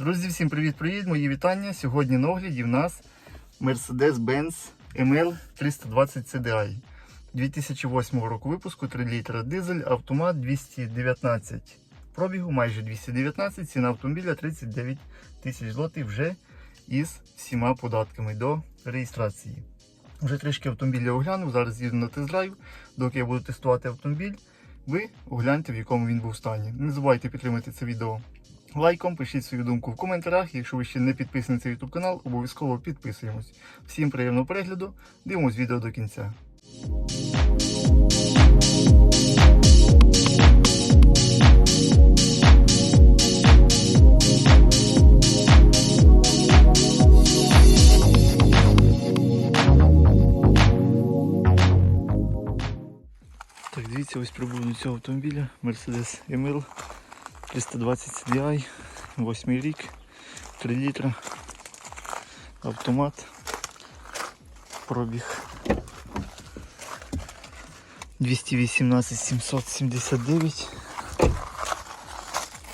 Друзі, всім привіт-привіт! Мої вітання. Сьогодні на огляді в нас Mercedes-Benz ML 320 CDI 2008 року випуску 3 літра дизель, автомат 219 пробігу, майже 219, ціна автомобіля 39 тисяч злотих вже із всіма податками до реєстрації. Вже трішки автомобіля оглянув, зараз їду на тест-драйв. Доки я буду тестувати автомобіль, ви огляньте в якому він був стані. Не забувайте підтримати це відео лайком, пишіть свою думку в коментарях. Якщо ви ще не підписані на цей YouTube канал, обов'язково підписуємось. Всім приємного перегляду, дивимось відео до кінця. Так, дивіться, ось прибув до цього автомобіля Mercedes EML 320 CDI, 8 рік, 3 літра, автомат, пробіг 218 779.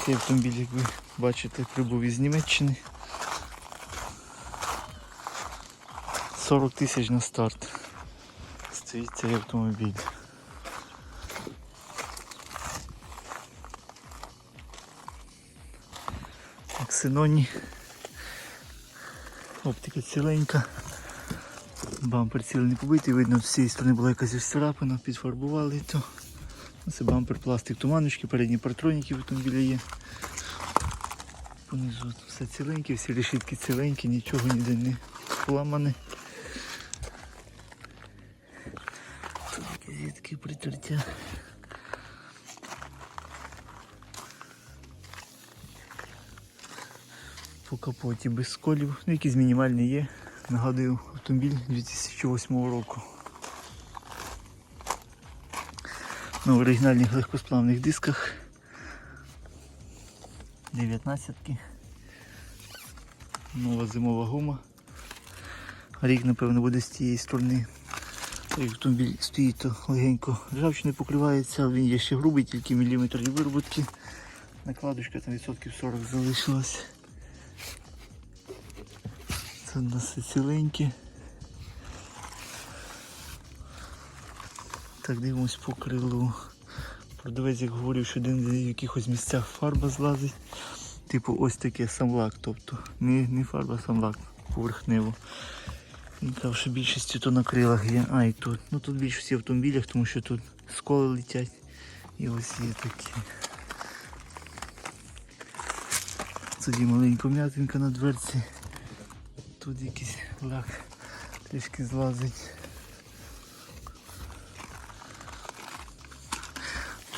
Цей автомобіль, як ви бачите, прибув із Німеччини. 40 тисяч на старт. Стоїть цей автомобіль. Ксеноні. Оптика ціленька. Бампер цілий не побитий, видно, з цієї сторони була якась царапина, підфарбували то. Це бампер пластик туманочки, передні партроніки в автомобілі є. Понизу все ціленьке, всі решітки ціленькі, нічого ніде не поламане. Тут якісь такі притертя. По капоті без сколів. Ну, якісь мінімальні є. Нагадую, автомобіль 2008 року. На оригінальних легкосплавних дисках. 19-ки. Нова зимова гума. Рік, напевно, буде з тієї сторони. Як автомобіль стоїть, то легенько ржавчини покривається, він є ще грубий, тільки міліметр вироботки. Накладочка там відсотків 40 залишилась. Це у нас ціленькі. Так, дивимось по крилу. Продавець, як говорив, що один в якихось місцях фарба злазить. Типу ось таке самлак, тобто не, не фарба, а самлак поверхнево. Він казав, що більшістю то на крилах є. А і тут. Ну тут більшості в автомобілях, тому що тут сколи летять. І ось є такі. Тоді маленька м'ятинка на дверці. Тут якийсь лак трішки злазить.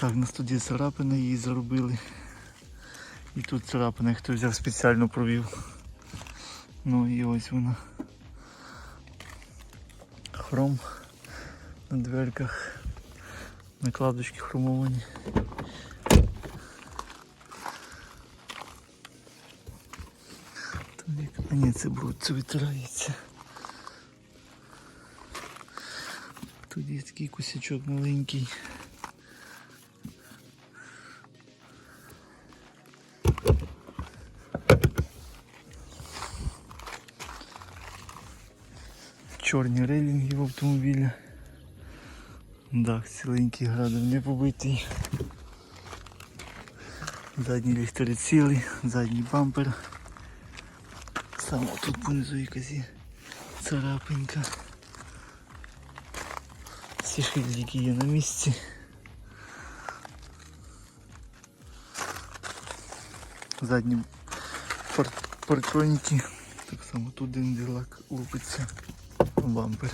Так, на студії царапина її заробили. І тут царапина, хто взяв спеціально провів. Ну і ось вона. Хром на дверках. Накладочки хромовані. Там як- А ні, це бруд, це витирається. Тут є такий кусячок маленький. Чорні рейлінги в автомобілі. Дах ціленький градом не побитий. Задні ліхтарі цілий, задній бампер. Саме тут понизу якась є царапинка. Всі шильдики є на місці. Задні пар парктроніки. Так само тут один дилак лупиться бампер.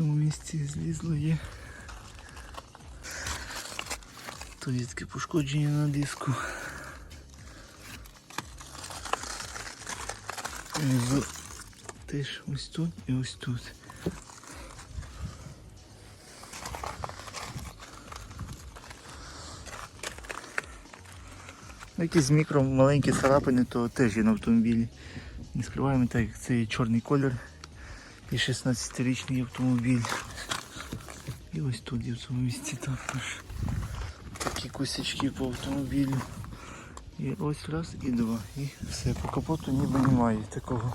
Цьому місці злізло є. Тут таке пошкодження на диску. Теж ось тут і ось тут. Ну, Якісь мікро маленькі царапини, то теж є на автомобілі. Не скриваємо, так як це чорний колір. І 16-річний автомобіль. І ось тут є в цьому місці також. Такі косячки по автомобілю. І ось раз і два. І все. По капоту ніби немає такого.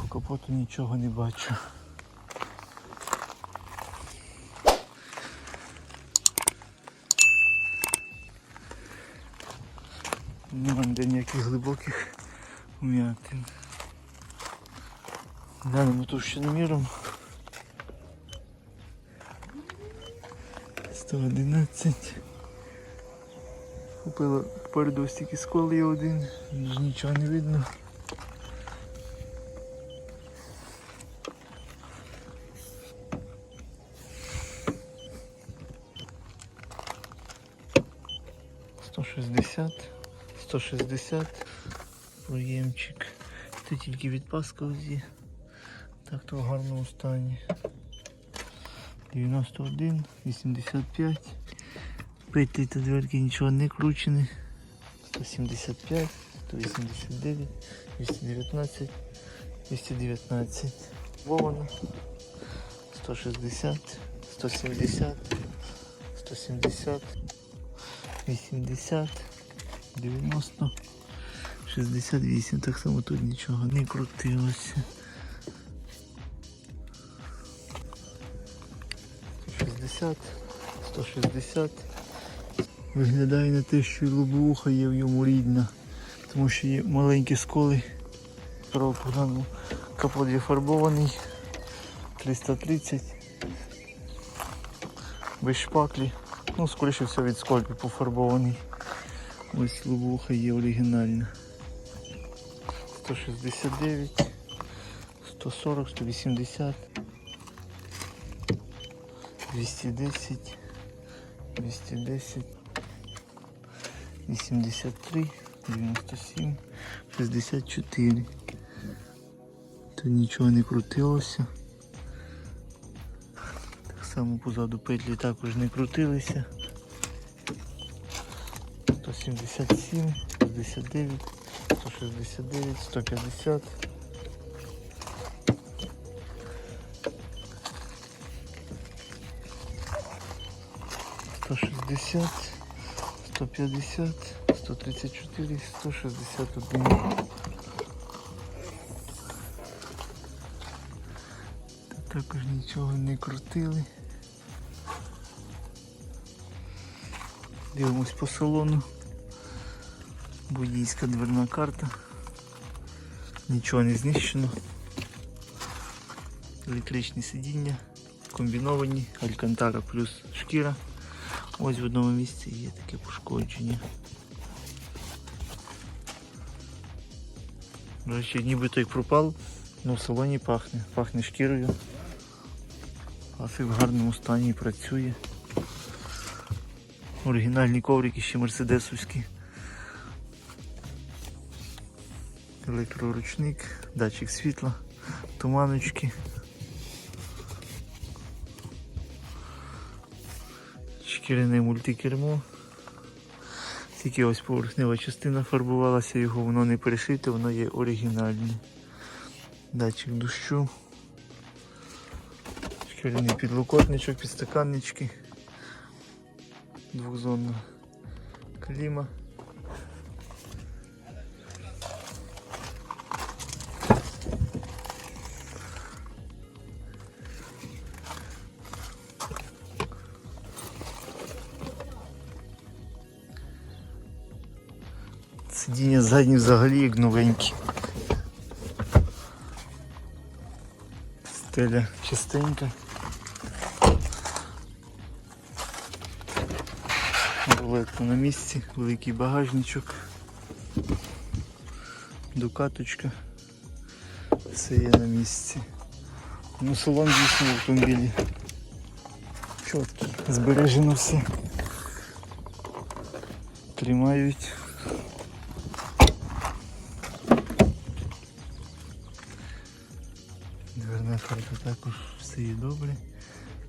По капоту нічого не бачу. Нема ніде ніяких глибоких вм'ятин. Глянемо товщиноміром. 111. Купила попереду ось тільки скол є один, нічого не видно. Сто шістдесят, сто шістдесят, проємчик. Це тільки від пасковзі. Так то в гарному стані. 91, 85. Петлі та дверки нічого не кручені. 175, 189, 219, 219. Вована. 160, 170, 170, 80, 90, 68. Так само тут нічого не крутилося. 160, 160. Виглядає на те, що і лобовуха є в йому рідна, тому що є маленькі сколи. Капот є фарбований. 330. Без шпаклі. Ну, скоріше все від скольпі пофарбований. Ось лобовуха є оригінальна. 169, 140, 180. 210, 210, 83, 97, 64. Тут нічого не крутилося. Так само позаду петлі також не крутилися. 177, 69, 169, 150. 160, 150, 134, 161. Тут також нічого не крутили. Дивимось по салону. Будійська дверна карта. Нічого не знищено. Електричні сидіння, комбіновані, алькантара плюс шкіра. Ось в одному місці є таке пошкодження. До речі, нібито як пропав, але в салоні пахне. Пахне шкірою. Класик в гарному стані працює. Оригінальні коврики ще мерседесовські. Електроручник, датчик світла, туманочки. Шкіряне мультикермо. Тільки ось поверхнева частина фарбувалася, його воно не перешите, воно є оригінальне. Датчик дощу. Шкіряний підлокотничок, підстаканнички. Двохзонна кліма. Сидіння задні взагалі як новенькі. Стеля чистенька. Рулетка на місці, великий багажничок, дукаточка. Все є на місці. Ну салон дійсно в автомобілі. Чіткий, збережено все. Тримають. Дверна карта також все є добре,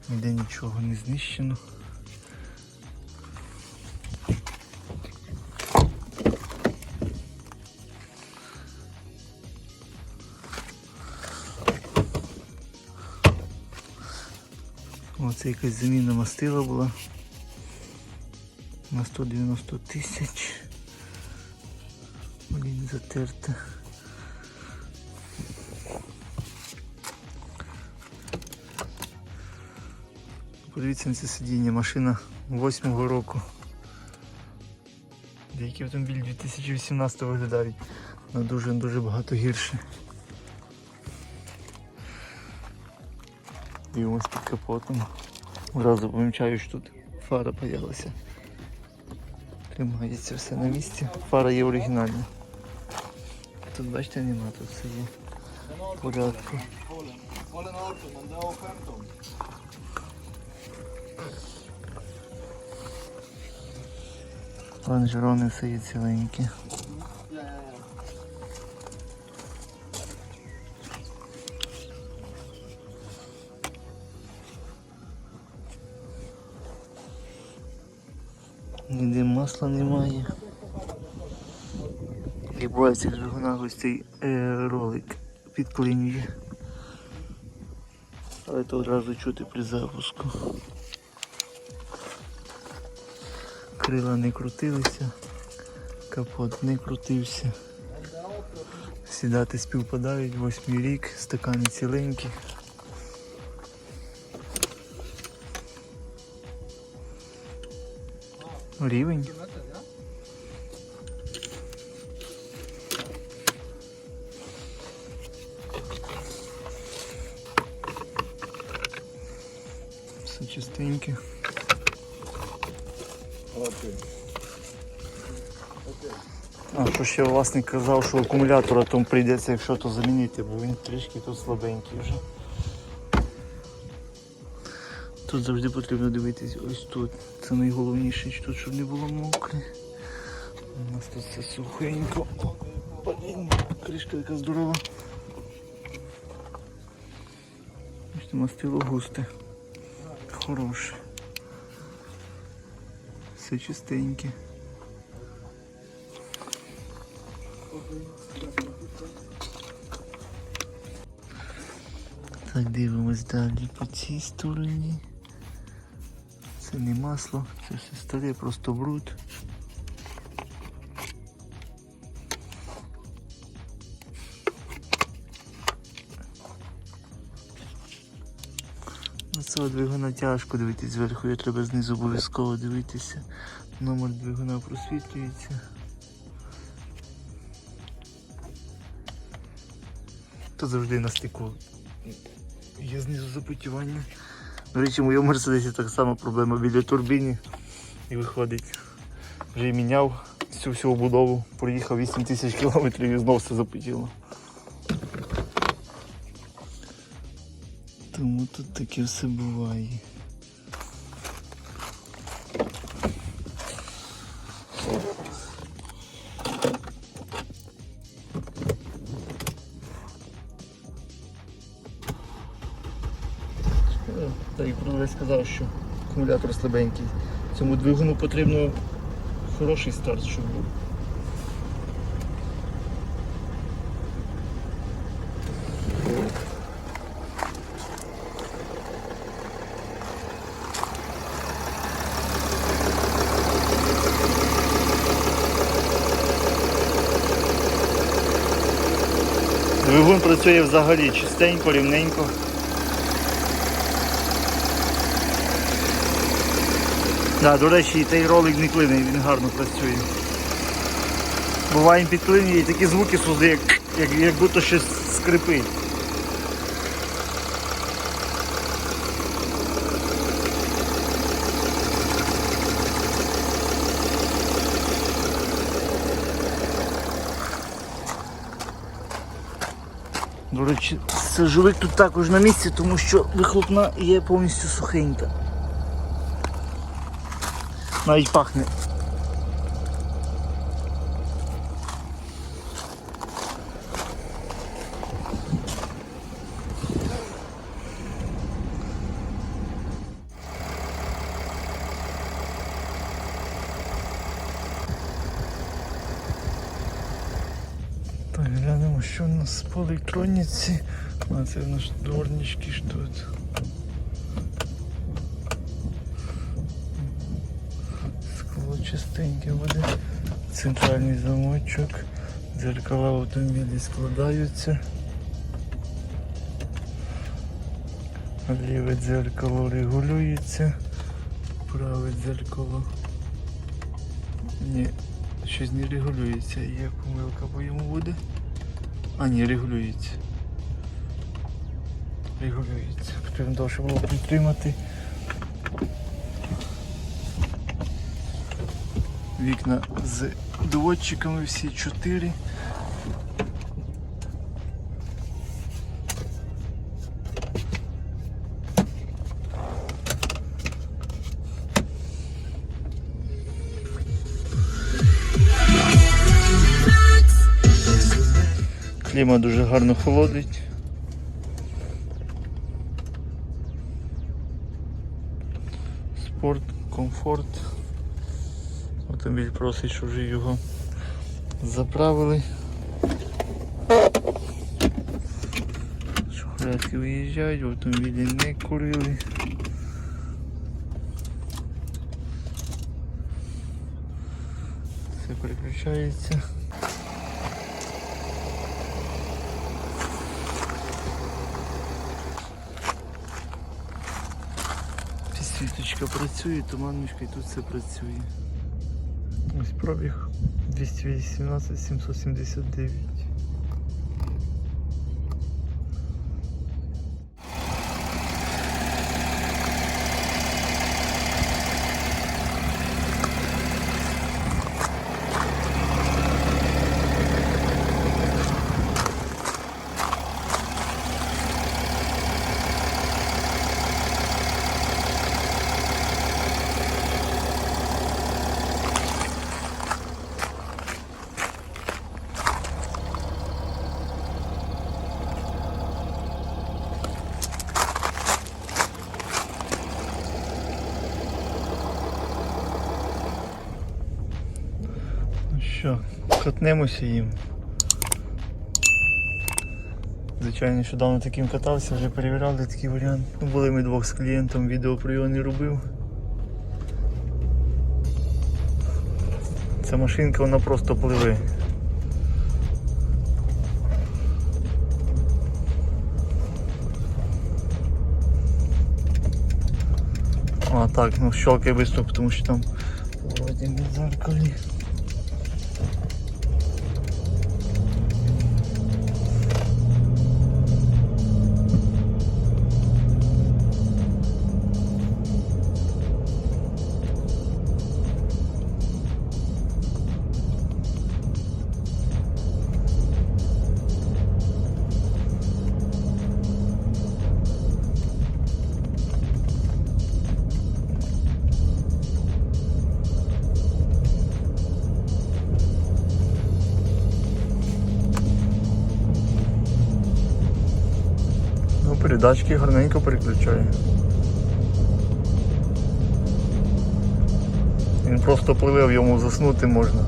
ніде нічого не знищено. Оце якась заміна мастила була. На 190 тисяч. Блін, затерта. Подивіться на це сидіння, машина 8-го року. Деякі автомобілі 2018 виглядають на дуже-дуже багато гірше. Дивимось під капотом. Одразу помічаю, що тут фара появилася. Тримається все на місці. Фара є оригінальна. Тут бачите нема, тут все є порядку. Лонжерони все є ціленькі. Ніде масла немає. І цих двигунах ось е, ролик підклинює. Але то одразу чути при запуску. Крила не крутилися, капот не крутився. Сідати співпадають, восьмий рік, стакани ціленькі. Рівень. Все чистеньке. А що ще власник казав, що акумулятора там прийдеться, якщо то замінити, бо він трішки тут слабенький вже. Тут завжди потрібно дивитись ось тут. Це найголовніше, тут щоб не було мокре. У нас тут все сухенько. Блін, кришка яка здорова. Мастило густе. Хороше. Все чистеньке. Так, дивимось далі по цій стороні. Це не масло, це все старе, просто бруд. Цього двигуна тяжко дивитись зверху, його треба знизу обов'язково дивитися. Номер двигуна просвітлюється. Тут завжди на стику є знизу запотівання. До речі, в моєму мерседесі так само проблема біля турбіни. І виходить. Вже і міняв всю всю будову, проїхав 8 тисяч кілометрів і знов все запотіло. Тому тут таке все буває. Та і продавець сказав, що акумулятор слабенький. Цьому двигуну потрібно хороший старт, щоб був. Двигун працює взагалі чистенько, рівненько. Да, до речі, і той ролик не клине, він гарно працює. Буває він підклинює і такі звуки суди, як, як, як будто щось скрипить. До сажовик тут також на місці, тому що вихлопна є повністю сухенька. Навіть пахне. Глянемо, що у нас по електроніці. А це в нас дворнички ж тут. Скло частеньке буде. Центральний замочок. Дзеркала в автомобілі складаються. Ліве дзеркало регулюється. Праве дзеркало. Ні, щось не регулюється. Є помилка, по йому буде. А, ні, регулюється. Регулюється. Потрібно довше було підтримати. Вікна з доводчиками всі чотири. Кліма дуже гарно холодить. Спорт, комфорт. Автомобіль просить, щоб вже його заправили. Шухлядки виїжджають, в автомобілі не курили. Все переключається. Працює, туманочка і тут все працює. Ось пробіг 218 779. Ну що, катнемося їм. Звичайно, нещодавно таким катався, вже перевіряли такий варіант. Ну, були ми двох з клієнтом, відео про його не робив. Ця машинка вона просто пливе. А так, ну щелкай быстро, потому что там вроде на зеркалі. Передачки гарненько переключає. Він просто пливе, в йому заснути можна.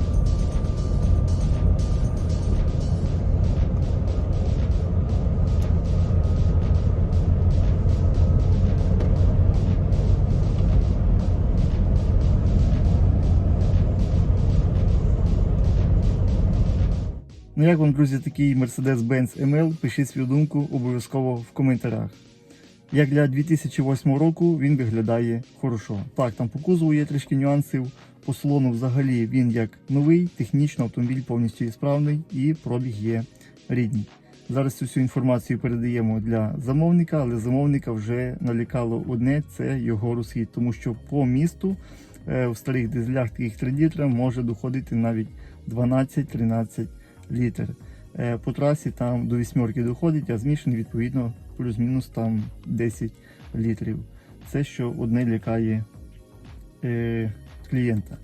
Ну як вам, друзі, такий Mercedes-Benz ML? Пишіть свою думку обов'язково в коментарях. Як для 2008 року він виглядає хорошо. Так, там по кузову є трішки нюансів. По салону взагалі він як новий, технічно автомобіль повністю справний і пробіг є рідний. Зараз цю всю інформацію передаємо для замовника, але замовника вже налякало одне це його розхід, тому що по місту е, в старих дизелях таких 3 літра може доходити навіть 12-13 літр. Е, По трасі там до вісьмерки доходить, а змішаний відповідно плюс-мінус там 10 літрів. Це що одне лякає е, клієнта.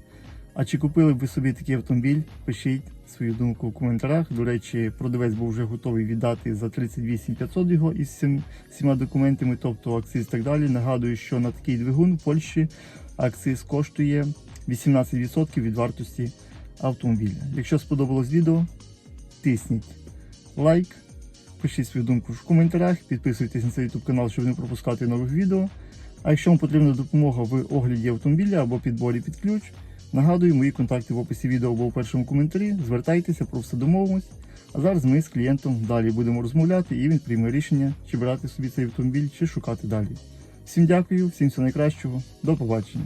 А чи купили б ви собі такий автомобіль? Пишіть свою думку в коментарях. До речі, продавець був вже готовий віддати за 38 500 його із всіма документами, тобто акциз і так далі. Нагадую, що на такий двигун в Польщі акциз коштує 18% від вартості автомобіля. Якщо сподобалось відео, тисніть лайк, пишіть свою думку в коментарях, підписуйтесь на цей YouTube канал, щоб не пропускати нових відео. А якщо вам потрібна допомога в огляді автомобіля або підборі під ключ, Нагадую, мої контакти в описі відео або в першому коментарі. Звертайтеся, про все домовимось. А зараз ми з клієнтом далі будемо розмовляти і він прийме рішення, чи брати собі цей автомобіль, чи шукати далі. Всім дякую, всім всього найкращого, до побачення.